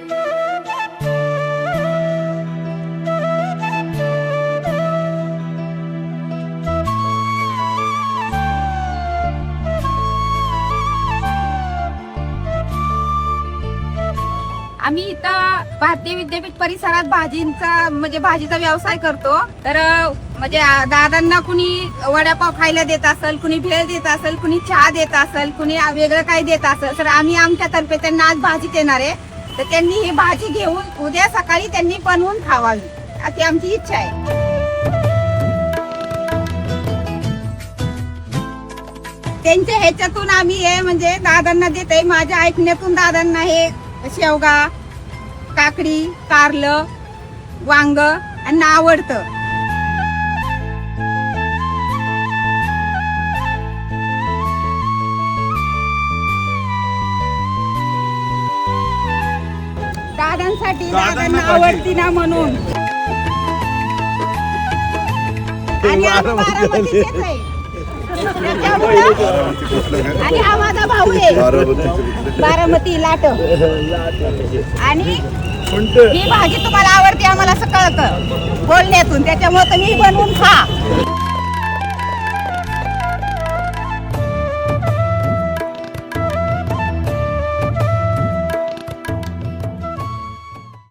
आम्ही इथं भारतीय विद्यापीठ परिसरात भाजींचा म्हणजे भाजीचा व्यवसाय करतो. तर म्हणजे दादांना कुणी वडापाव खायला देत असेल कुणी भेळ देत असेल कुणी चहा देत असेल कुणी वेगळं काही देत असेल तर आम्ही आमच्यातर्फे त्यांना आज भाजी देणार आहे. तर त्यांनी ही भाजी घेऊन उद्या सकाळी त्यांनी बनवून खावावी. अशी आमची इच्छा आहे. त्यांच्या ह्याच्यातून आम्ही हे म्हणजे दादांना देत आहे माझ्या ऐकण्यातून दादांना हे शेवगा काकडी कारलं वांग यांना आवडतं दादांसाठी दादांना आवडती ना म्हणून. आणि आम्ही बारामतीचेच आहे. त्याच्यामुळं- आणि हा माझा भाऊ आहे. बारामती लाट. आणि ही भाजी तुम्हाला आवडते आम्हाला असं कळतं बोलण्यातून. त्याच्यामुळे तुम्ही बनवून खा.